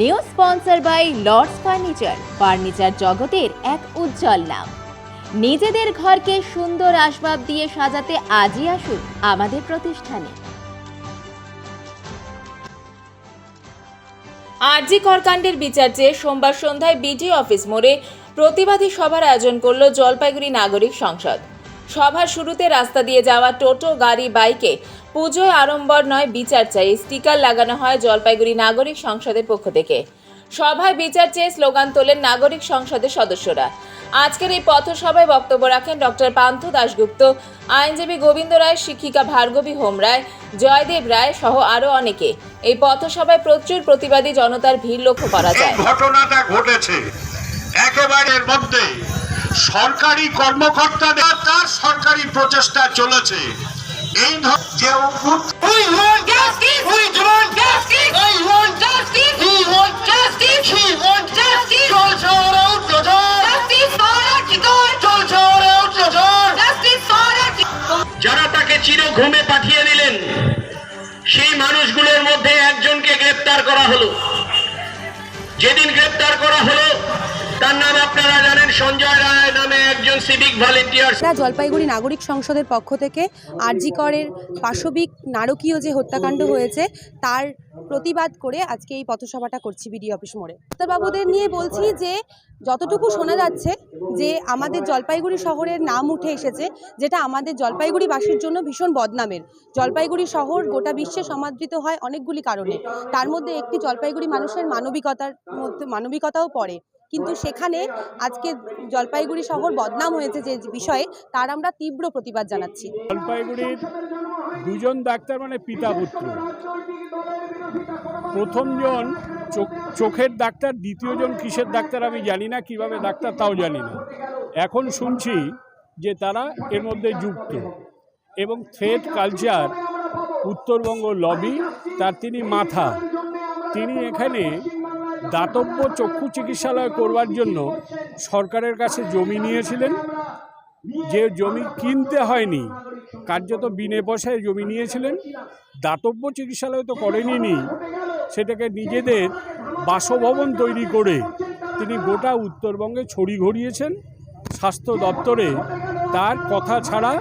New sponsor by Lords furniture. Furniture জগতের এক উজ্জ্বল নাম। নিজেদের ঘরকে সুন্দর আসবাব দিয়ে সাজাতে আজই আসুন আমাদের প্রতিষ্ঠানে। আরজি করকাণ্ডের বিচার চেয়ে সোমবার সন্ধ্যায় বিডিও অফিস মোড়ে প্রতিবাদী সভার আয়োজন করল জলপাইগুড়ি নাগরিক সংসদ। সভার শুরুতে রাস্তা দিয়ে যাওয়া টোটো, গাড়ি, বাইকে। পুজোয় আড়ম্বর নয়, বিচার চাই। স্টিকার লাগানো হয় জলপাইগুড়ি নাগরিক সংসদের পক্ষ থেকে। সভায় বিচার চেয়ে স্লোগান তোলেন নাগরিক সংসদের সদস্যরা। আজকের এই পথসভায় বক্তব্য রাখেন ডক্টর পান্থ দাশগুপ্ত। আইনজীবী গোবিন্দ রায়, শিক্ষিকা ভার্গবী হোম রায়, জয়দেব রায় সহ আরও অনেকে। এই পথসভায় প্রচুর প্রতিবাদী জনতার ভিড় লক্ষ্য করা যায়। ঘটনাটা ঘটেছে। একেবারে মধ্যে সরকারি কর্মকর্তাদের তার সরকারি প্রচেষ্টা চলেছে। এই যে! যারা তাকে চির ঘুমে পাঠিয়ে দিলেন সেই মানুষগুলোর মধ্যে একজনকে গ্রেপ্তার করা হলো। যেদিন গ্রেপ্তার করা হলো তার নাম আপনারা জানেন সঞ্জয় রায়। একজন সিভিক ভলেন্টিয়ার জলপাইগুড়ি নাগরিক সংসদের পক্ষ থেকে আরজি করের পাশবিক নারকীয় যে হত্যাকাণ্ড হয়েছে, তার প্রতিবাদ করে আজকে এই পথসভাটা করছি বিডি অফিস মোড়ে। ডাক্তারবাবুদের নিয়ে বলছি যে, যতটুকু শোনা যাচ্ছে যে আমাদের জলপাইগুড়ি শহরের নাম উঠে এসেছে, যেটা আমাদের জলপাইগুড়িবাসীর জন্য ভীষণ বদনামের। জলপাইগুড়ি শহর গোটা বিশ্বে সমাদৃত হয় অনেকগুলি কারণে। তার মধ্যে একটি জলপাইগুড়ি মানুষের মানবিকতার মধ্যে, মানবিকতাও পড়ে। কিন্তু সেখানে আজকে জলপাইগুড়ি শহর বদনাম হয়েছে যে বিষয়ে, তার আমরা তীব্র প্রতিবাদ জানাচ্ছি। জলপাইগুড়ির দুজন ডাক্তার মানে পিতা পুত্র। প্রথমজন চোখ, চোখের ডাক্তার দ্বিতীয়জন কিসের ডাক্তার আমি জানি না, কীভাবে ডাক্তার তাও জানি না। এখন শুনছি যে তারা এর মধ্যে যুক্ত এবং থ্রেড কালচার, উত্তরবঙ্গ লবি, তার তিনি মাথা। তিনি এখানে দাতব্য চক্ষু চিকিৎসালয় করবার জন্য সরকারের কাছে জমি নিয়েছিলেন। যে জমি কিনতে হয়নি, কার্যত বিনে পয়সায় জমি নিয়েছিলেন। দাতব্য চিকিৎসালয় তো করেনি নি, সেটাকে নিজেদের বাসভবন তৈরি করে তিনি গোটা উত্তরবঙ্গে ছড়ি ঘড়িয়েছেন। স্বাস্থ্য দপ্তরে তার কথা ছাড়া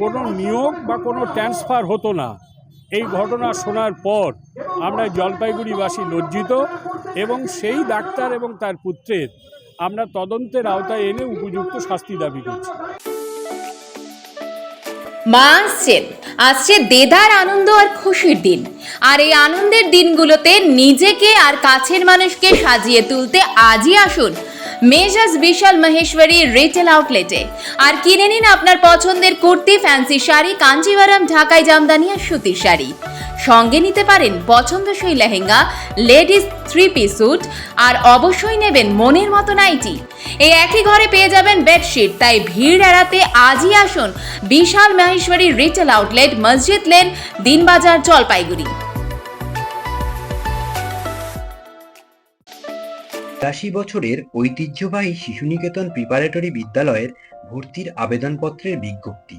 কোনো নিয়োগ বা কোনো ট্রান্সফার হতো না। এই ঘটনা শোনার পর আমরা জলপাইগুড়িবাসী লজ্জিত এবং সেই ডাক্তার এবং তার পুত্রের আমরা তদন্তের আওতায় এনে উপযুক্ত শাস্তি দাবি করছি। মা আসছেন। আসছে দেদার আনন্দ আর খুশির দিন। আর এই আনন্দের দিনগুলোতে নিজেকে আর কাছের মানুষকে সাজিয়ে তুলতে আজই আসুন মেজাজ বিশাল মহেশ্বরী রিটেল আউটলেটে। আর কিনে নিন আপনার পছন্দের কুর্তি, ফ্যান্সি শাড়ি কাঞ্জিভারাম ঢাকাই জামদানি আর সুতির শাড়ি। সঙ্গে নিতে পারেন পছন্দসই lehenga, ladies three piece suit আর অবশ্যই নেবেন মনের মতো নাইটি। এই একই ঘরে পেয়ে যাবেন বেডশিট তাই ভিড় এড়াতে আজই আসুন বিশাল Maheshwari retail outlet Masjid lane Dinbazar Jalpaiguri. আশি বছরের ঐতিহ্যবাহী শিশুনিকেতন প্রিপারেটরি বিদ্যালয়ের ভর্তির আবেদনপত্রের বিজ্ঞপ্তি।